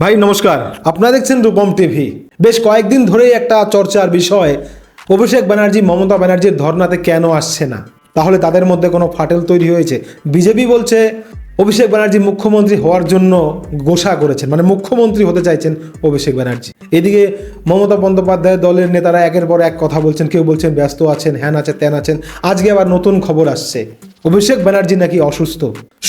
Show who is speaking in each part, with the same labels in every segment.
Speaker 1: ভাই, নমস্কার। আপনারা দেখছেন রূপম টিভি। বেশ কয়েকদিন ধরেই একটা চর্চার বিষয়। অভিষেক ব্যানার্জি, মমতা ব্যানার্জির ধর্নাতে কেন আসছে না? তাহলে তাদের মধ্যে কোনো ফাটেল তৈরি হয়েছে? বিজেপি বলছে, অভিষেক ব্যানার্জি মুখ্যমন্ত্রী হওয়ার জন্য গোসা করেছেন। মানে মুখ্যমন্ত্রী হতে চাইছেন অভিষেক ব্যানার্জি। এদিকে মমতা বন্দ্যোপাধ্যায়ের দলের নেতারা একের পর এক কথা বলছেন, কেউ বলছেন ব্যস্ত আছেন, হ্যান আছে ত্যান আছেন। আজকে আবার নতুন খবর আসছে। অভিষেক ব্যানার্জি নাকি অসুস্থ?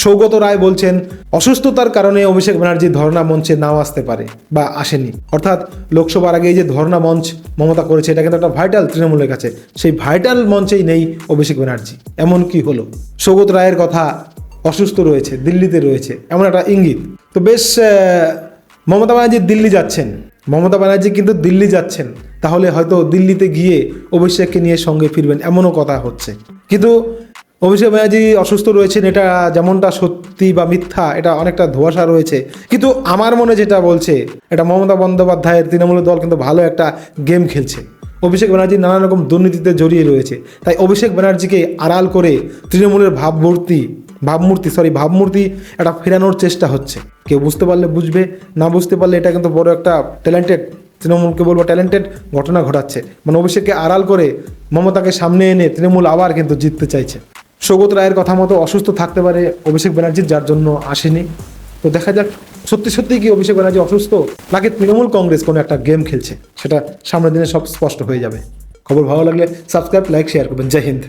Speaker 1: সৌগত রায় বলছেন, অসুস্থতার কারণে অভিষেক ব্যানার্জি ধর্ণা মঞ্চে নাও আসতে পারে বা আসেনি। অর্থাৎ লোকসভার আগে এই যে ধর্ণা মঞ্চ মমতা করেছে, এটা কিন্তু একটা ভাইটাল তৃণমূলের কাছে। সেই ভাইটাল মঞ্চেই নেই অভিষেক ব্যানার্জি। এমন কি হলো? সৌগত রায়ের কথা অসুস্থ রয়েছে, দিল্লিতে রয়েছে, এমন একটা ইঙ্গিত। তো বেশ মমতা ব্যানার্জি দিল্লি যাচ্ছেন। মমতা ব্যানার্জি কিন্তু দিল্লি যাচ্ছেন। তাহলে হয়তো দিল্লিতে গিয়ে অভিষেককে নিয়ে সঙ্গে ফিরবেন, এমনও কথা হচ্ছে। কিন্তু অভিষেক ব্যানার্জি অসুস্থ রয়েছেন, এটা যেমনটা সত্যি বা মিথ্যা, এটা অনেকটা ধোঁয়াশা রয়েছে। কিন্তু আমার মনে যেটা বলছে, এটা মমতা বন্দ্যোপাধ্যায়ের তৃণমূলের দল কিন্তু ভালো একটা গেম খেলছে। অভিষেক ব্যানার্জি নানা রকম দুর্নীতিতে জড়িয়ে রয়েছে। তাই অভিষেক ব্যানার্জিকে আড়াল করে তৃণমূলের ভাবমূর্তি ভাবমূর্তি সরি ভাবমূর্তি একটা ফেরানোর চেষ্টা হচ্ছে। কেউ বুঝতে পারলে বুঝবে, না বুঝতে পারলে এটা কিন্তু বড় একটা ট্যালেন্টেড তৃণমূলকে বলব ট্যালেন্টেড ঘটনা ঘটাচ্ছে। মানে অভিষেককে আড়াল করে মমতাকে সামনে এনে তৃণমূল আবার কিন্তু জিততে চাইছে। সৌগত রায়ের কথা মতো অসুস্থ থাকতে পারে অভিষেক ব্যানার্জি, যার জন্য আসেনি। তো দেখা যাক, সত্যি সত্যি কি অভিষেক ব্যানার্জি অসুস্থ? নাকি তৃণমূল কংগ্রেস কোনো একটা গেম খেলছে? সেটা সামনের দিনে সব স্পষ্ট হয়ে যাবে। খবর ভালো লাগলে সাবস্ক্রাইব লাইক শেয়ার করবেন। জয় হিন্দ।